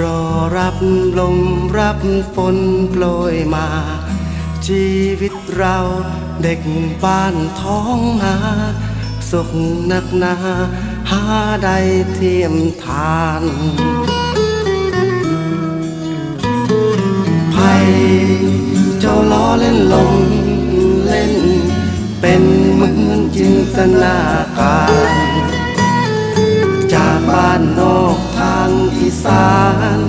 รอรับลมรับฝนโปรยมา ชีวิตเราเด็กบ้านท้องนาสุขนักนาหาได้เทียมทานไผ่เจ้าล้อเล่นลมเล่น เป็นเหมือนจินตนาการ สาน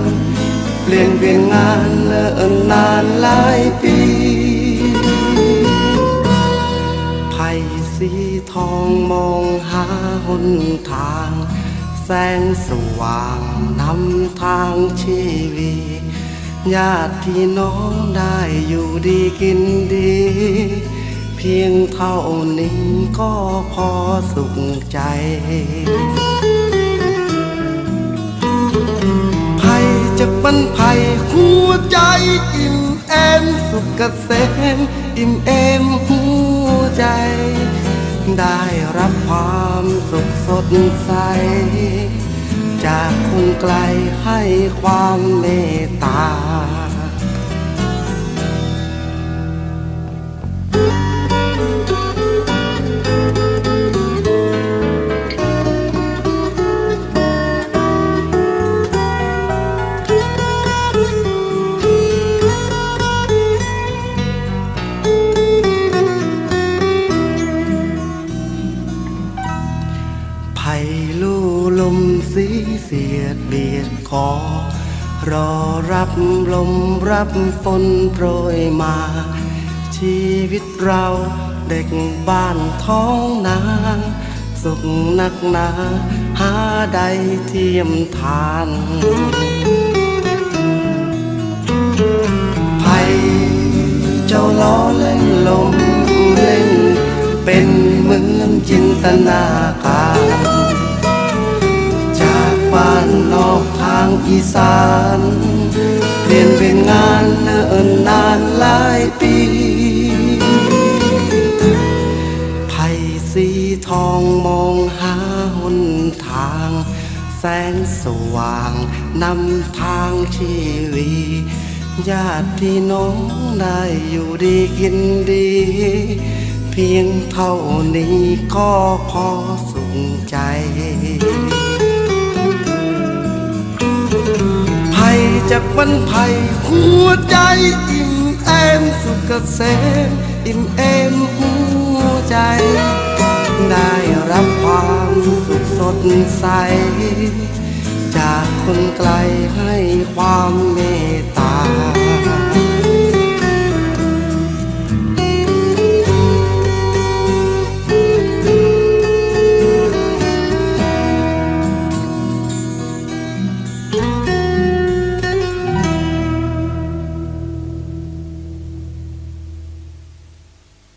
เปลี่ยนเปลี่ยนงานเนิ่นนานหลายปีไผ่สีทองมองหาหนทาง แสงสว่างนำทางชีวิตญาติพี่น้องได้อยู่ดีกินดี เพียงเท่านี้ก็พอสุขใจ อิ่มเอมสุขเกษมอิ่มเอมหัวใจ ได้รับความสุขสดใส จากคนไกลให้ความเมตตา ไผ่ลู่ลมสีเสียดเบียดคอรอรับลมรับฝนโปรยมา ชีวิตเราเด็กบ้านท้องนาสุขนักหนา หาใดเทียมทานไผ่เจ้าล้อเล่นลมเล่น เป็นเหมือนจินตนาการ อีสานเปลี่ยนเป็นงานเนิ่นนานหลายปีไผ่สีทองมองหาหนทาง แสงสว่างนำทางชีวิตญาติพี่น้องได้อยู่ดีกินดี เพียงเท่านี้ก็พอสุขใจ จากมันไผ่หัวใจอิ่มแอมสุขเกษมอิ่มเอมหัวใจ ได้รับความสุขสดใส จากคนไกลให้ความเมต